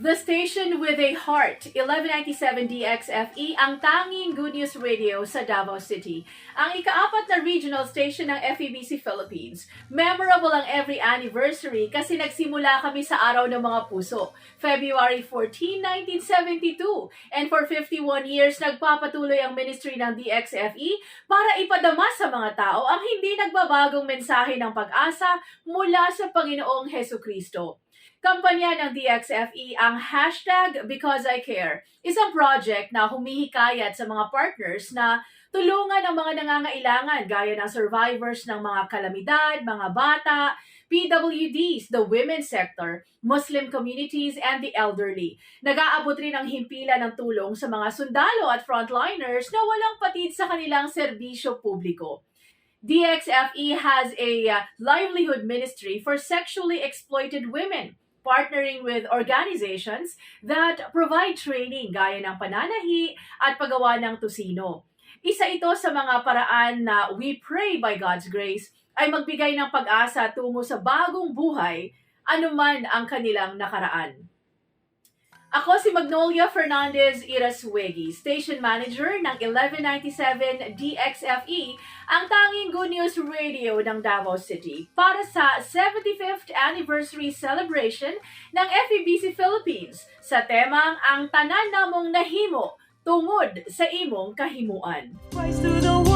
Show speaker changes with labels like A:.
A: The station with a heart, 1197 DXFE, ang tanging Good News Radio sa Davao City. Ang ikaapat na regional station ng FEBC Philippines. Memorable ang every anniversary kasi nagsimula kami sa araw ng mga puso, February 14, 1972. And for 51 years, nagpapatuloy ang ministry ng DXFE para ipadama sa mga tao ang hindi nagbabagong mensahe ng pag-asa mula sa Panginoong Heso Kristo. Kampanya ng DXFE ang hashtag Because I Care, isang project na humihikayat sa mga partners na tulungan ang mga nangangailangan gaya ng survivors ng mga kalamidad, mga bata, PWDs, the women's sector, Muslim communities, and the elderly. Nag-aabot rin ang himpilan ng tulong sa mga sundalo at frontliners na walang patid sa kanilang serbisyo publiko. DXFE has a uh, livelihood ministry for sexually exploited women, partnering with organizations that provide training gaya ng pananahi at paggawa ng tusino. Isa ito sa mga paraan na we pray by God's grace ay magbigay ng pag-asa tungo sa bagong buhay anuman ang kanilang nakaraan. Ako si Magnolia Fernandez Irasuegi, Station Manager ng 1197 DXFE, ang tanging Good News Radio ng Davao City para sa 75th Anniversary Celebration ng FEBC Philippines sa temang ang tanan namong nahimo tungod sa imong kahimuan.
B: Christ to the